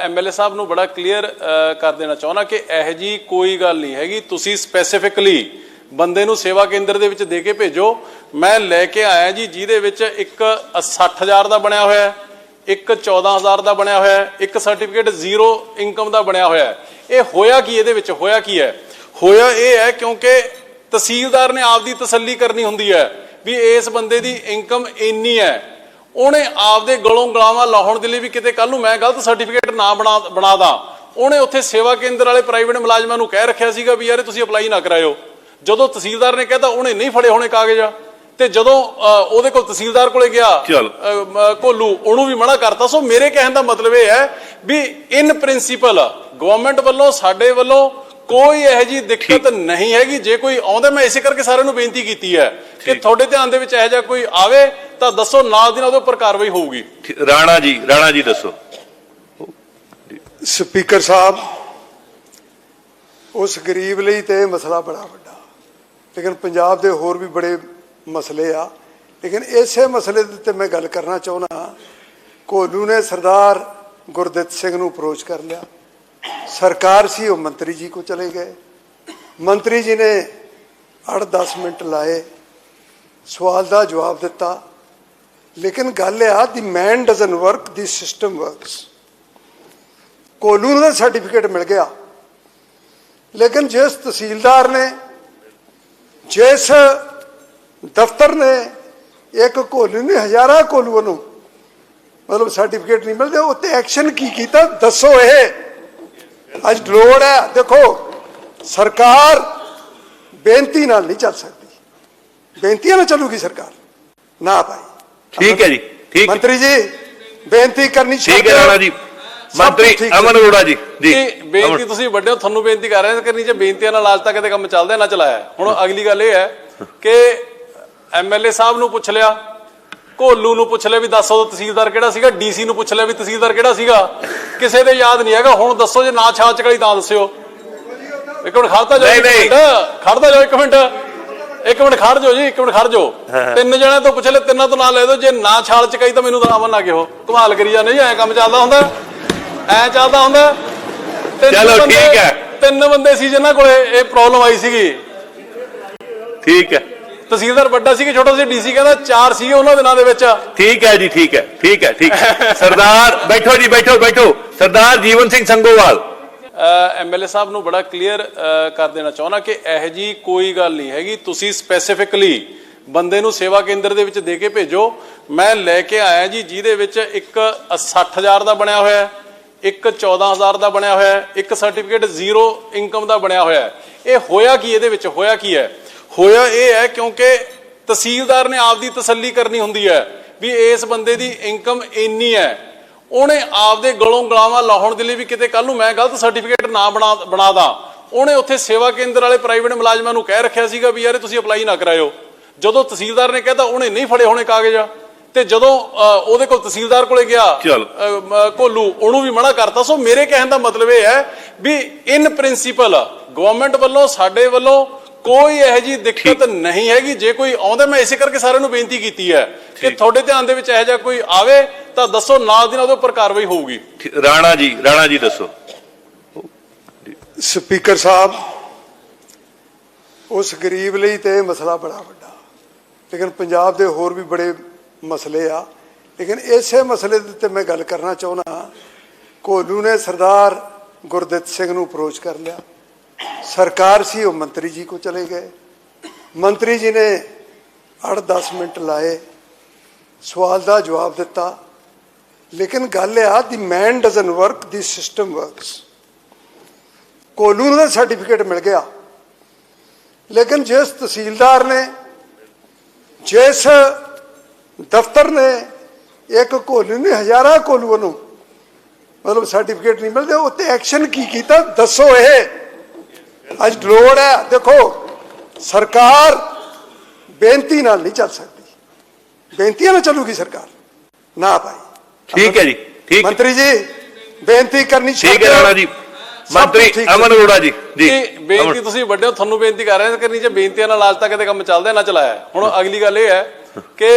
MLA ਸਾਹਿਬ ਨੂੰ ਬੜਾ ਕਲੀਅਰ ਕਰ ਦੇਣਾ ਚਾਹੁੰਦਾ ਕਿ ਇਹ ਜੀ ਕੋਈ ਗੱਲ ਨਹੀਂ ਹੈਗੀ। ਤੁਸੀਂ ਸਪੈਸੀਫਿਕਲੀ ਬੰਦੇ ਨੂੰ ਸੇਵਾ ਕੇਂਦਰ ਦੇ ਵਿੱਚ ਦੇ ਕੇ ਭੇਜੋ। ਮੈਂ ਲੈ ਕੇ ਆਇਆ ਜੀ, ਜਿਹਦੇ ਵਿੱਚ ਇੱਕ 60000 ਦਾ ਬਣਿਆ ਹੋਇਆ ਹੈ, ਇੱਕ 14000 ਦਾ ਬਣਿਆ ਹੋਇਆ ਹੈ, ਇੱਕ ਸਰਟੀਫਿਕੇਟ ਜ਼ੀਰੋ ਇਨਕਮ ਦਾ ਬਣਿਆ ਹੋਇਆ ਹੈ। ਇਹ ਹੋਇਆ ਕੀ, ਇਹਦੇ ਵਿੱਚ ਹੋਇਆ ਕੀ ਹੈ? ਹੋਇਆ ਇਹ ਹੈ ਕਿਉਂਕਿ ਤਹਿਸੀਲਦਾਰ ਨੇ ਆਪਦੀ ਤਸੱਲੀ ਕਰਨੀ ਹੁੰਦੀ ਹੈ ਵੀ ਇਸ ਬੰਦੇ ਦੀ ਇਨਕਮ ਇੰਨੀ ਹੈ। ਉਹਨੇ ਆਪਦੇ ਗਲੋਂ ਗਲਾਵਾਂ ਲਾਉਣ ਦੇ ਲਈ ਵੀ ਕਿਤੇ ਕੱਲ ਨੂੰ ਮੈਂ ਗਲਤ ਸਰਟੀਫਿਕੇਟ ਨਾ ਬਣਾ ਬਣਾ ਦਾਂ। ਉਹਨੇ ਉੱਥੇ ਸੇਵਾ ਕੇਂਦਰ ਵਾਲੇ ਪ੍ਰਾਈਵੇਟ ਮੁਲਾਜ਼ਮਾਂ ਨੂੰ ਕਹਿ ਰੱਖਿਆ ਸੀਗਾ ਵੀ ਯਾਰ ਤੁਸੀਂ ਅਪਲਾਈ ਨਾ ਕਰਾਇਓ। ਜਦੋਂ ਤਹਿਸੀਲਦਾਰ ਨੇ ਕਹਿਤਾ ਉਹਨੇ ਨਹੀਂ ਫੜੇ ਹੋਣੇ ਕਾਗਜ਼। ਤੇ ਜਦੋਂ ਉਹਦੇ ਕੋਲ ਤਹਿਸੀਲਦਾਰ ਕੋਲੇ ਗਿਆ ਕੋਲੂ ਉਹਨੂੰ ਵੀ ਮਨਾ ਕਰਤਾ। ਸੋ ਮੇਰੇ ਕਹਿਣ ਦਾ ਮਤਲਬ ਇਹ ਹੈ ਵੀ ਇਨ ਪ੍ਰਿੰਸੀਪਲ ਗਵਰਨਮੈਂਟ ਵੱਲੋਂ ਸਾਡੇ ਵੱਲੋਂ ਕੋਈ ਇਹੋ ਜੀ ਦਿੱਕਤ ਨਹੀਂ ਹੈਗੀ। ਜੇ ਕੋਈ ਆਉਂਦਾ ਮੈਂ ਇਸੇ ਕਰਕੇ ਸਾਰਿਆਂ ਨੂੰ ਬੇਨਤੀ ਕੀਤੀ ਹੈ ਕਿ ਤੁਹਾਡੇ ਧਿਆਨ ਦੇ ਵਿੱਚ ਇਹੋ ਜਿਹਾ ਕੋਈ ਆਵੇ। ਤਾਂ ਦੱਸੋ ਨਾਲ ਦੀ ਨਾਲ ਉਹਦੇ ਉੱਪਰ ਕਾਰਵਾਈ ਹੋਊਗੀ। ਰਾਣਾ ਜੀ ਰਾਣਾ ਜੀ ਦੱਸੋ। ਸਪੀਕਰ ਸਾਹਿਬ ਉਸ ਗਰੀਬ ਲਈ ਤੇ ਇਹ ਮਸਲਾ ਬੜਾ ਵੱਡਾ। ਲੇਕਿਨ ਪੰਜਾਬ ਦੇ ਹੋਰ ਵੀ ਬੜੇ ਮਸਲੇ ਆ। ਲੇਕਿਨ ਇਸੇ ਮਸਲੇ ਦੇ ਉੱਤੇ ਮੈਂ ਗੱਲ ਕਰਨਾ ਚਾਹੁੰਦਾ ਕੋਲੂ ਨੇ ਸਰਦਾਰ ਗੁਰਦਿੱਤ ਸਿੰਘ ਨੂੰ ਅਪਰੋਚ ਕਰ ਲਿਆ। ਸਰਕਾਰ ਸੀ ਉਹ ਮੰਤਰੀ ਜੀ ਕੋ ਚਲੇ ਗਏ। ਮੰਤਰੀ ਜੀ ਨੇ 8-10 ਮਿੰਟ ਲਾਏ। ਸਵਾਲ ਦਾ ਜਵਾਬ ਦਿੱਤਾ। ਲੇਕਿਨ ਗੱਲ ਇਹ ਆ the man doesn't work the system works ਕੋਲੂ ਨੂੰ ਦਾ ਸਰਟੀਫਿਕੇਟ ਮਿਲ ਗਿਆ। ਲੇਕਿਨ ਜਿਸ ਤਹਿਸੀਲਦਾਰ ਨੇ, ਜਿਸ ਦਫ਼ਤਰ ਨੇ, ਇੱਕ ਕੋਲੂ ਨੇ, ਹਜ਼ਾਰਾਂ ਕੋਲੂਆਂ ਨੂੰ, ਮਤਲਬ ਸਰਟੀਫਿਕੇਟ ਨਹੀਂ ਮਿਲਦੇ, ਉੱਤੇ ਐਕਸ਼ਨ ਕੀ ਕੀਤਾ? ਦੱਸੋ ਇਹ। ਅੱਜ ਲੋੜ ਹੈ। ਦੇਖੋ, ਸਰਕਾਰ ਬੇਨਤੀ ਨਾਲ ਨਹੀਂ ਚੱਲ ਸਕਦੀ। ਬੇਨਤੀਆਂ ਨਾਲ ਚੱਲੂਗੀ ਸਰਕਾਰ। ਨਾ ਭਾਈ। ਠੀਕ ਹੈ ਜੀ ਠੀਕ ਮੰਤਰੀ ਜੀ ਬੇਨਤੀ ਕਰਨੀ ਠੀਕ ਹੈ। ਰਾਣਾ ਜੀ ਮੰਤਰੀ। ਅਮਨ ਅਰੋੜਾ ਜੀ ਜੀ ਬੇਨਤੀ। ਤੁਸੀਂ ਵੱਡੇ ਹੋ ਤੁਹਾਨੂੰ ਬੇਨਤੀ ਕਰ ਰਹੇ ਹਾਂ ਕਿ ਜੇ ਬੇਨਤੀਆਂ ਨਾਲ ਅੱਜ ਤੱਕ ਕਦੇ ਕੰਮ ਚੱਲਦਾ ਨਾ ਚਲਾਇਆ। ਹੁਣ ਅਗਲੀ ਗੱਲ ਇਹ ਹੈ ਕਿ ਐਮਐਲਏ ਸਾਹਿਬ ਨੂੰ ਪੁੱਛ ਲਿਆ ਕੋਲੂ ਨੂੰ ਪੁੱਛ ਲਿਆ ਵੀ ਦੱਸੋ ਤਹਿਸੀਲਦਾਰ ਕਿਹੜਾ ਸੀਗਾ ਡੀਸੀ ਨੂੰ ਪੁੱਛ ਲਿਆ ਵੀ ਤਹਿਸੀਲਦਾਰ ਕਿਹੜਾ ਸੀਗਾ ਕਿਸੇ ਦੇ ਯਾਦ ਨਹੀਂ ਹੈਗਾ ਹੁਣ ਦੱਸੋ ਜੇ ਨਾ ਛਾਲ ਚਕਲੀ ਤਾਂ ਦੱਸਿਓ ਇੱਕ ਮਿੰਟ ਖੜਤਾ ਜਾਓ ਨਹੀਂ, ਇੱਕ ਨਹੀਂ। ਮਿੰਟ ਖੜਤਾ ਜਾਓ ਇੱਕ ਮਿੰਟ ਇੱਕ ਮਿੰਟ ਖੜ ਜਾਓ ਜੀ ਇੱਕ ਮਿੰਟ ਖੜ ਜਾਓ। ਤਿੰਨ ਜਣਿਆਂ ਤੋਂ ਪੁੱਛ ਲੈ ਤਿੰਨਾਂ ਤੋਂ ਨਾਂ ਲੈ ਦਿਓ। ਜੇ ਨਾ ਛਾਲ ਚਕਾਈ ਤਾਂ ਮੈਨੂੰ ਤਾਂ ਅਮਨ ਨਾ ਕਿਹੋ। ਕਮਾਲ ਕਰੀ ਜਾਂਦੇ ਜੀ ਐ ਕੰਮ ਚੱਲਦਾ ਹੁੰਦਾ। ਐ ਚੱਲਦਾ ਹੁੰਦਾ। ਚਲੋ, ਠੀਕ ਹੈ। ਤਿੰਨ ਬੰਦੇ ਸੀ ਜਿਨ੍ਹਾਂ ਕੋਲੇ ਇਹ ਪ੍ਰੋਬਲਮ ਆਈ ਸੀਗੀ। ਠੀਕ ਹੈ। ਤਹਿਸੀਲਦਾਰ ਵੱਡਾ ਸੀ ਕਿ ਛੋਟਾ ਸੀ? ਡੀਸੀ ਕਹਿੰਦਾ ਚਾਰ ਸੀ ਉਹਨਾਂ ਦਿਨਾਂ ਦੇ ਵਿੱਚ। ਠੀਕ ਹੈ ਜੀ ਠੀਕ ਹੈ ਠੀਕ ਹੈ ਠੀਕ ਹੈ। ਸਰਦਾਰ ਬੈਠੋ ਜੀ ਬੈਠੋ ਬੈਠੋ। ਸਰਦਾਰ ਜੀਵਨ ਸਿੰਘ ਸੰਗੋਵਾਲ। ਐਮਐਲਏ ਸਾਹਿਬ ਨੂੰ ਬੜਾ ਕਲੀਅਰ ਕਰ ਦੇਣਾ ਚਾਹੁੰਦਾ ਕਿ ਇਹ ਜੀ ਕੋਈ ਗੱਲ ਨਹੀਂ ਹੈਗੀ। ਤੁਸੀਂ ਸਪੈਸੀਫਿਕਲੀ ਬੰਦੇ ਨੂੰ ਸੇਵਾ ਕੇਂਦਰ ਦੇ ਵਿੱਚ ਦੇ ਕੇ ਭੇਜੋ। ਮੈਂ ਲੈ ਕੇ ਆਇਆ ਜੀ, ਜਿਹਦੇ ਵਿੱਚ ਇੱਕ 60000 ਦਾ ਬਣਿਆ ਹੋਇਆ ਹੈ, ਇੱਕ 14000 ਦਾ ਬਣਿਆ ਹੋਇਆ ਹੈ, ਇੱਕ ਸਰਟੀਫਿਕੇਟ ਜ਼ੀਰੋ ਇਨਕਮ ਦਾ ਬਣਿਆ ਹੋਇਆ ਹੈ। ਇਹ ਹੋਇਆ ਕੀ, ਇਹਦੇ ਵਿੱਚ ਹੋਇਆ ਕੀ ਹੈ? ਹੋਇਆ ਇਹ ਹੈ ਕਿਉਂਕਿ ਤਹਿਸੀਲਦਾਰ ਨੇ ਆਪਦੀ ਤਸੱਲੀ ਕਰਨੀ ਹੁੰਦੀ ਹੈ ਵੀ ਇਸ ਬੰਦੇ ਦੀ ਇਨਕਮ ਇੰਨੀ ਹੈ। ਉਹਨੇ ਆਪਦੇ ਗਲੋਂ ਗਲਾਵਾਂ ਲਾਉਣ ਦੇ ਲਈ ਵੀ ਕਿਤੇ ਕੱਲ ਨੂੰ ਮੈਂ ਗਲਤ ਸਰਟੀਫਿਕੇਟ ਨਾ ਬਣਾ ਬਣਾ ਦਾਂ। ਉਹਨੇ ਉੱਥੇ ਸੇਵਾ ਕੇਂਦਰ ਵਾਲੇ ਪ੍ਰਾਈਵੇਟ ਮੁਲਾਜ਼ਮਾਂ ਨੂੰ ਕਹਿ ਰੱਖਿਆ ਸੀਗਾ ਵੀ ਯਾਰ ਤੁਸੀਂ ਅਪਲਾਈ ਨਾ ਕਰਾਇਓ। ਜਦੋਂ ਤਹਿਸੀਲਦਾਰ ਨੇ ਕਹਿਤਾ ਉਹਨੇ ਨਹੀਂ ਫੜੇ ਹੋਣੇ ਕਾਗਜ਼। ਤੇ ਜਦੋਂ ਉਹਦੇ ਕੋਲ ਤਹਿਸੀਲਦਾਰ ਕੋਲੇ ਗਿਆ ਕੋਲੂ ਉਹਨੂੰ ਵੀ ਮਨਾ ਕਰਤਾ। ਸੋ ਮੇਰੇ ਕਹਿਣ ਦਾ ਮਤਲਬ ਇਹ ਹੈ ਵੀ ਇਨ ਪ੍ਰਿੰਸੀਪਲ ਗਵਰਨਮੈਂਟ ਵੱਲੋਂ ਸਾਡੇ ਵੱਲੋਂ ਕੋਈ ਇਹੋ ਜੀ ਦਿੱਕਤ ਨਹੀਂ ਹੈਗੀ। ਜੇ ਕੋਈ ਆਉਂਦਾ ਮੈਂ ਇਸੇ ਕਰਕੇ ਸਾਰਿਆਂ ਨੂੰ ਬੇਨਤੀ ਕੀਤੀ ਹੈ ਕਿ ਤੁਹਾਡੇ ਧਿਆਨ ਦੇ ਵਿੱਚ ਇਹੋ ਜਿਹਾ ਕੋਈ ਆਵੇ ਤਾਂ ਦੱਸੋ ਨਾਲ ਦੀ ਨਾਲ ਉਹਦੇ ਉੱਪਰ ਕਾਰਵਾਈ ਹੋਊਗੀ। ਰਾਣਾ ਜੀ ਰਾਣਾ ਜੀ ਦੱਸੋ। ਸਪੀਕਰ ਸਾਹਿਬ ਉਸ ਗਰੀਬ ਲਈ ਤੇ ਇਹ ਮਸਲਾ ਬੜਾ ਵੱਡਾ। ਲੇਕਿਨ ਪੰਜਾਬ ਦੇ ਹੋਰ ਵੀ ਬੜੇ ਮਸਲੇ ਆ। ਲੇਕਿਨ ਇਸੇ ਮਸਲੇ ਦੇ ਉੱਤੇ ਮੈਂ ਗੱਲ ਕਰਨਾ ਚਾਹੁੰਦਾ ਕੋਲੂ ਨੇ ਸਰਦਾਰ ਗੁਰਦਿੱਤ ਸਿੰਘ ਨੂੰ ਅਪਰੋਚ ਕਰ ਲਿਆ। ਸਰਕਾਰ ਸੀ, ਉਹ ਮੰਤਰੀ ਜੀ ਕੋ ਚਲੇ ਗਏ। ਮੰਤਰੀ ਜੀ ਨੇ 8-10 ਮਿੰਟ ਲਾਏ, ਸਵਾਲ ਦਾ ਜਵਾਬ ਦਿੱਤਾ। ਲੇਕਿਨ ਗੱਲ ਇਹ ਆ, the man doesn't work the system works ਕੋਲੂ ਨੂੰ ਦਾ ਸਰਟੀਫਿਕੇਟ ਮਿਲ ਗਿਆ। ਲੇਕਿਨ ਜਿਸ ਤਹਿਸੀਲਦਾਰ ਨੇ, ਜਿਸ ਦਫ਼ਤਰ ਨੇ, ਇੱਕ ਕੋਲੂ ਨੇ ਹਜ਼ਾਰਾਂ ਕੋਲੂ ਨੂੰ ਮਤਲਬ ਸਰਟੀਫਿਕੇਟ ਨਹੀਂ ਮਿਲਦੇ ਉੱਤੇ ਐਕਸ਼ਨ ਕੀ ਕੀਤਾ? ਦੱਸੋ ਇਹ। ਅੱਜ ਲੋੜ ਹੈ ਦੇਖੋ ਸਰਕਾਰ ਬੇਨਤੀ ਨਾਲ ਨਹੀਂ ਚੱਲ ਸਕਦੀ ਬੇਨਤੀਆਂ ਨਾਲ ਚੱਲੂਗੀ ਸਰਕਾਰ ਨਾ ਭਾਈ ਠੀਕ ਹੈ ਜੀ ਠੀਕ ਹੈ ਮੰਤਰੀ ਜੀ ਬੇਨਤੀ ਕਰਨੀ ਠੀਕ ਹੈ। ਰਾਣਾ ਜੀ ਮੰਤਰੀ। ਅਮਨ ਅਰੋੜਾ ਜੀ ਜੀ ਬੇਨਤੀ। ਤੁਸੀਂ ਵੱਡੇ ਹੋ ਤੁਹਾਨੂੰ ਬੇਨਤੀ ਕਰ ਰਹੇ ਹਾਂ ਕਿ ਜੇ ਬੇਨਤੀਆਂ ਨਾਲ ਅੱਜ ਤੱਕ ਕਦੇ ਕੰਮ ਚੱਲਦਾ ਨਾ ਚਲਾਇਆ। ਹੁਣ ਅਗਲੀ ਗੱਲ ਇਹ ਹੈ ਕਿ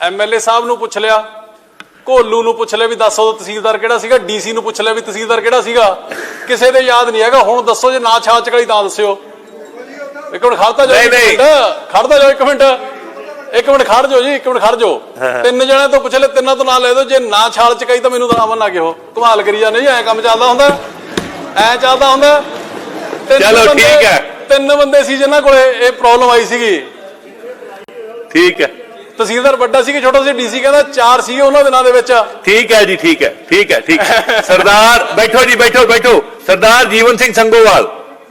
ਐਮਐਲਏ ਸਾਹਿਬ ਨੂੰ ਪੁੱਛ ਲਿਆ ਕੋਲੂ ਨੂੰ ਪੁੱਛ ਲਿਆ ਵੀ ਦੱਸੋ ਤਹਿਸੀਲਦਾਰ ਕਿਹੜਾ ਸੀਗਾ ਡੀਸੀ ਨੂੰ ਪੁੱਛ ਲਿਆ ਵੀ ਤਹਿਸੀਲਦਾਰ ਕਿਹੜਾ ਸੀਗਾ ਕਿਸੇ ਦੇ ਯਾਦ ਨਹੀਂ ਹੈਗਾ। ਹੁਣ ਦੱਸੋ ਜੇ ਨਾ ਛਾਲ ਚਕਲੀ ਤਾਂ ਦੱਸਿਓ। ਇੱਕ ਮਿੰਟ ਖੜਤਾ ਜਾਓ ਇੱਕ। ਮਿੰਟ। ਖੜਦਾ ਜਾਓ ਇੱਕ ਮਿੰਟ। ਇੱਕ ਮਿੰਟ ਖੜ ਜਾਓ ਜੀ ਇੱਕ ਮਿੰਟ ਖੜ ਜਾਓ। ਤਿੰਨ ਜਣਿਆਂ ਤੋਂ ਪੁੱਛ ਲੈ ਤਿੰਨਾਂ ਤੋਂ ਨਾਂ ਲੈ ਦਿਓ। ਜੇ ਨਾ ਛਾਲ ਚਕਾਈ ਤਾਂ ਮੈਨੂੰ ਤਾਂ ਆਵਨ ਨਾ ਕਿਹੋ। ਕਮਾਲ ਕਰੀ ਜਾਂਦੇ ਜੀ ਐ ਕੰਮ ਚੱਲਦਾ ਹੁੰਦਾ। ਐ ਚੱਲਦਾ ਹੁੰਦਾ। ਚਲੋ, ਠੀਕ ਹੈ। ਤਿੰਨ ਬੰਦੇ ਸੀ ਜਿਨ੍ਹਾਂ ਕੋਲੇ ਇਹ ਪ੍ਰੋਬਲਮ ਆਈ ਸੀਗੀ। ਠੀਕ ਹੈ। ਤਹਿਸੀਲਦਾਰ ਵੱਡਾ ਸੀ ਕਿ ਛੋਟਾ ਸੀ ਡੀਸੀ ਕਹਿੰਦਾ ਚਾਰ ਸੀਗੇ ਉਹਨਾਂ ਦੇ ਨਾਂ ਦੇ ਵਿੱਚ। ਠੀਕ ਹੈ ਜੀ ਠੀਕ ਹੈ ਠੀਕ ਹੈ ਠੀਕ ਹੈ। ਸਰਦਾਰ ਬੈਠੋ ਜੀ ਬੈਠੋ ਬੈਠੋ। ਸਰਦਾਰ ਜੀਵਨ ਸਿੰਘ ਸੰਗੋਵਾਲ।